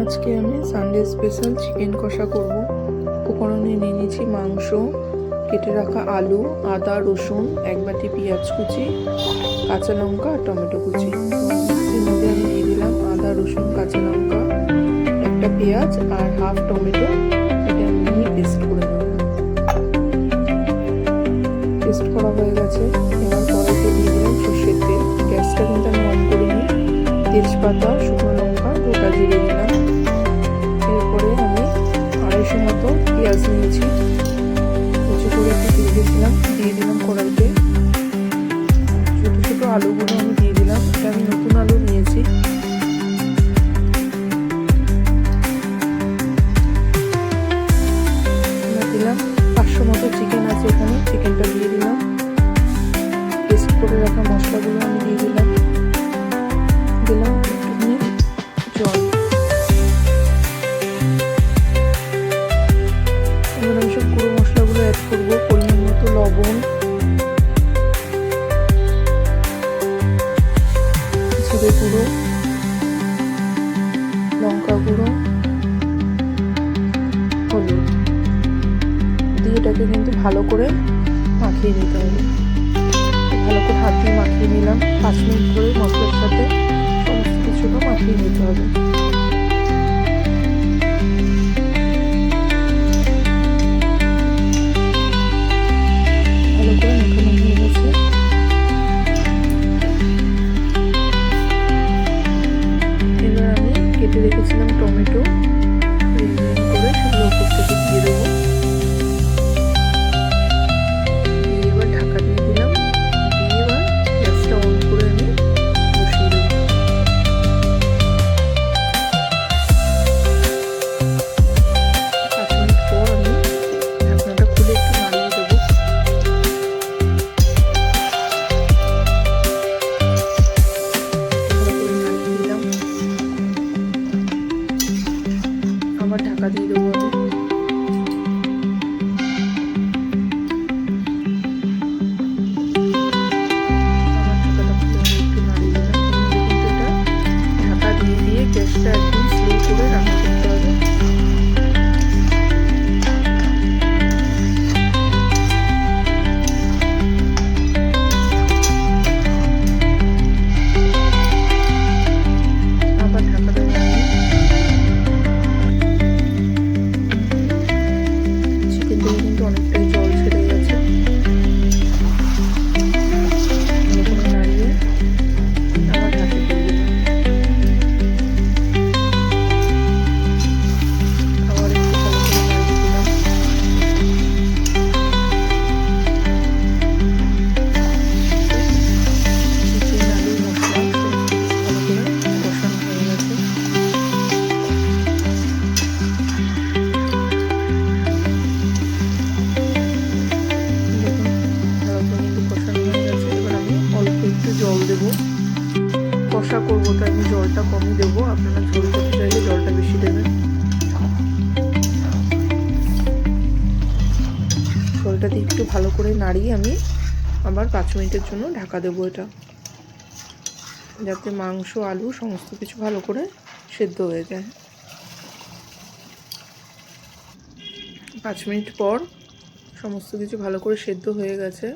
আজকে আমি Sunday special chicken কষা করব। উপকরণে নিয়ে নিয়েছি মাংস, কেটে রাখা আলু, আদা, রসুন, এক বাটি পেঁয়াজ কুচি, কাঁচা লঙ্কা আর টমেটো কুচি। এর মধ্যে আমি দিয়ে দিলাম আদা, রসুন, কাঁচা লঙ্কা, একটা পেঁয়াজ আর হাফ টমেটো। এটা নিয়ে পেস্ট করে নেব। পেস্ট করা হয়ে গেছে। এবার কড়াইতে দিয়ে দিলাম সর্ষের তেল। গ্যাসটা কিন্তু আমি অন করিনি। তেজপাতা, শুকনো লঙ্কা, গোটা জিরে দিলাম। আলুগুলো আমি দিয়ে দিলাম, এটা আমি নতুন আলু নিয়েছি। দিলাম, পাঁচশো মতো চিকেন আছে এখানে চিকেনটা দিয়ে দিলাম। পেস্ট করে রাখা মশলাগুলো আমি দিয়ে দিলাম। দিলাম জল। এবার আমি সব গুঁড়ো মশলাগুলো অ্যাড করব, পরিমাণ মতো লবণ। জিরে গুঁড়ো লঙ্কা গুঁড়ো, হলুদ। দিয়ে এটাকে কিন্তু ভালো করে মাখিয়ে নিতে হবে। ভালো করে হাত দিয়ে মাখিয়ে নিলাম। পাঁচ মিনিট করে মশলার সাথে সমস্ত কিছুটা মাখিয়ে নিতে হবে। কেটে রেখেছিলাম টমেটো কষা করব, তাই আমি জলটা কমই দেবো। আপনারা ঝোল করতে চাইলে জলটা বেশি দেবেন। ঝোলটা দিয়ে একটু ভালো করে নাড়িয়ে আমি আবার পাঁচ মিনিটের জন্য ঢাকা দেবো এটা। যাতে মাংস, আলু সমস্ত কিছু ভালো করে সেদ্ধ হয়ে যায়। পাঁচ মিনিট পর সমস্ত কিছু ভালো করে সেদ্ধ হয়ে গেছে।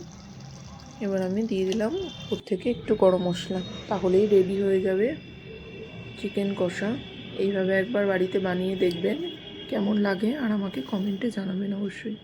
এবার আমি দিয়ে দিলাম ওর থেকে একটু গরম মশলা, তাহলেই রেডি হয়ে যাবে চিকেন কষা। এইভাবে একবার বাড়িতে বানিয়ে দেখবেন কেমন লাগে আর আমাকে কমেন্টে জানাবেন অবশ্যই।